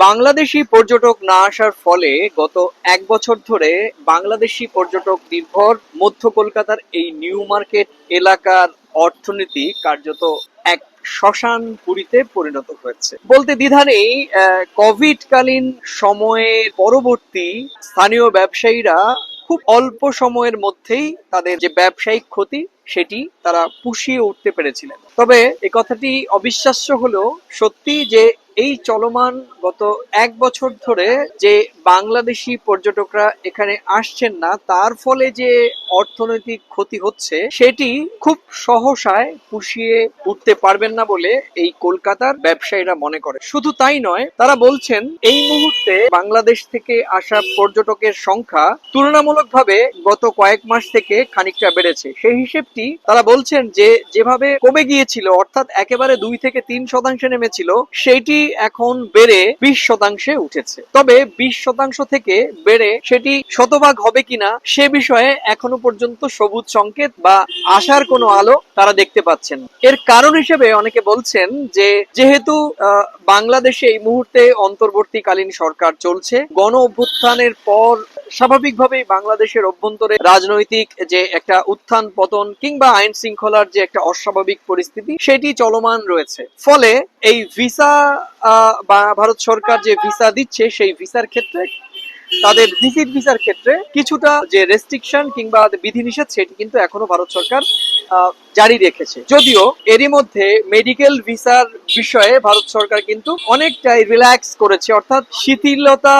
বাংলাদেশি পর্যটক না আসার ফলে গত এক বছর ধরে বাংলাদেশি পর্যটক নির্ভর মধ্য কলকাতার এই নিউ মার্কেট এলাকার অর্থনীতি কার্যত এক শ্মশান পুরীতে পরিণত হয়েছে। বলতে দ্বিধা নেই কোভিড কালীন সময়ের পরবর্তী স্থানীয় ব্যবসায়ীরা খুব অল্প সময়ের মধ্যেই তাদের যে ব্যবসায়িক ক্ষতি সেটি তারা পুষিয়ে উঠতে পেরেছিলেন। তবে এই কথাটি অবিশ্বাস্য হলেও সত্যি যে এই চলমান গত এক বছর ধরে যে বাংলাদেশি পর্যটকরা এখানে আসছেন না, তার ফলে যে অর্থনৈতিক ক্ষতি হচ্ছে, সেটি খুব সহসায় পুষিয়ে উঠতে পারবেন না বলে এই কলকাতার ব্যবসায়ীরা মনে করে। শুধু তাই নয়, তারা বলছেন, এই মুহূর্তে বাংলাদেশ থেকে আসা পর্যটকের সংখ্যা তুলনামূলকভাবে গত কয়েক মাস থেকে খানিকটা বেড়েছে। সেই হিসেবটি তারা বলছেন যে যেভাবে কমে গিয়েছিল, অর্থাৎ একেবারে দুই থেকে তিন শতাংশে নেমেছিল সেইটি এখন বেড়ে বিশ শতাংশে উঠেছে। তবে বিশ শতাংশ থেকে বেড়ে সেটি শতভাগ হবে কিনা, সে বিষয়ে এখনও পর্যন্ত সবুজ সংকেত বা আশার কোনো আলো তারা দেখতে পাচ্ছেন এর কারণ হিসেবে অনেকে বলছেন যে যেহেতু বাংলাদেশে এই মুহূর্তে অন্তর্বর্তীকালীন সরকার চলছে, গণ অভ্যুত্থানের পর স্বাভাবিকভাবেই বাংলাদেশের অভ্যন্তরে রাজনৈতিক যে একটা উত্থান পতন কিংবা আইন শৃঙ্খলার যে একটা অস্বাভাবিক পরিস্থিতি, সেটি চলমান রয়েছে। ফলে এই ভিসা বা ভারত সরকার যে ভিসা দিচ্ছে, সেই ভিসার ক্ষেত্রে, তাদের ভিজিট ভিসার ক্ষেত্রে কিছুটা যে রেস্ট্রিকশন কিংবা বিধিনিষেধ, সেটি কিন্তু এখনও ভারত সরকার জারি রেখেছে। যদিও এরই মধ্যে মেডিকেল ভিসার বিষয়ে ভারত সরকার কিন্তু অনেকটাই রিল্যাক্স করেছে, অর্থাৎ শিথিলতা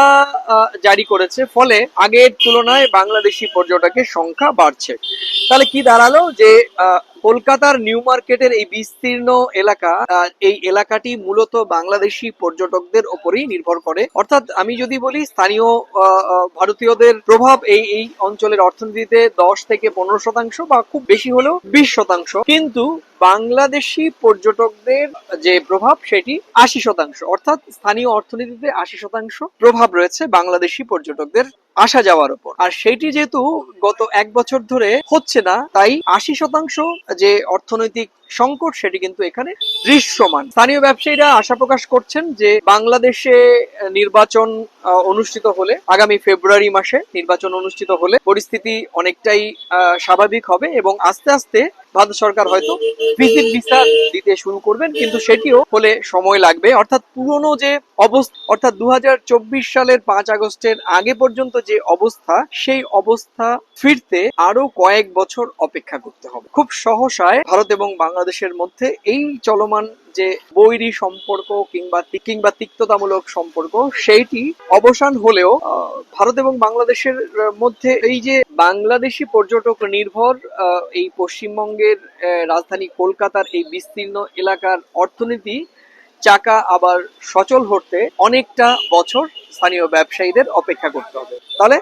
জারি করেছে, ফলে আগের তুলনায় বাংলাদেশি পর্যটকের সংখ্যা বাড়ছে। তাহলে কি দাঁড়াল যে কলকাতার নিউ মার্কেটের এই বিস্তীর্ণ এলাকা এই এলাকাটি মূলত বাংলাদেশি পর্যটকদের ওপরেই নির্ভর করে। অর্থাৎ আমি যদি বলি, স্থানীয় ভারতীয়দের প্রভাব এই এই অঞ্চলের অর্থনীতিতে দশ থেকে পনেরো শতাংশ বা খুব বেশি হলেও বিশ শতাংশ। কিন্তু বাংলাদেশি পর্যটকদের যে প্রভাব, সেটি আশি শতাংশ। অর্থাৎ স্থানীয় অর্থনীতিতে আশি শতাংশ প্রভাব রয়েছে বাংলাদেশি পর্যটকদের আসা যাওয়ার উপর। আর সেটি যেহেতু গত এক বছর ধরে হচ্ছে না, তাই আশি শতাংশ যে অর্থনৈতিক সংকট, সেটি কিন্তু এখানে দৃশ্যমান। স্থানীয় ব্যবসায়ীরা আশা প্রকাশ করছেন যে বাংলাদেশে নির্বাচন অনুষ্ঠিত হলে, আগামী ফেব্রুয়ারি মাসে নির্বাচন অনুষ্ঠিত হলে পরিস্থিতি অনেকটাই স্বাভাবিক হবে এবং আস্তে আস্তে ভারত সরকার হয়তো ভিজিট ভিসা দিতে শুরু করবেন, কিন্তু সেটিও হলে সময় লাগবে। অর্থাৎ পুরনো যে অবস্থা, অর্থাৎ দু হাজার চব্বিশ সালের পাঁচ আগস্টের আগে পর্যন্ত যে অবস্থা, সেই অবস্থা ফিরতে আরও কয়েক বছর অপেক্ষা করতে হবে। খুব সহসায় ভারত এবং বাংলাদেশের মধ্যে এই চলমান যে বৈরী সম্পর্ক কিংবা কিংবা তিক্ততামূলক সম্পর্ক, সেইটি অবসান হলেও ভারত এবং বাংলাদেশের মধ্যে এই যে বাংলাদেশি পর্যটক নির্ভর এই পশ্চিমবঙ্গের রাজধানী কলকাতার এই বিস্তীর্ণ এলাকার অর্থনীতি চাকা আবার সচল হতে অনেকটা বছর স্থানীয় ব্যবসায়ীদের অপেক্ষা করতে হবে। তাহলে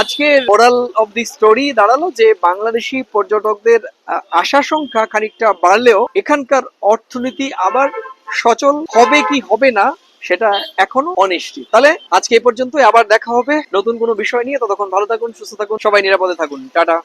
আজকে মোরাল অফ দি স্টোরি দাঁড়াল যে বাংলাদেশি পর্যটকদের আশা সংখ্যা খানিকটা বাড়লেও এখানকার অর্থনীতি আবার সচল হবে কি হবে না সেটা এখনও অনিশ্চিত। তাহলে আজকে এই পর্যন্তই, আবার দেখা হবে নতুন কোনো বিষয় নিয়ে। ততক্ষণ ভালো থাকুন, সুস্থ থাকুন, সবাই নিরাপদে থাকুন। টাটা।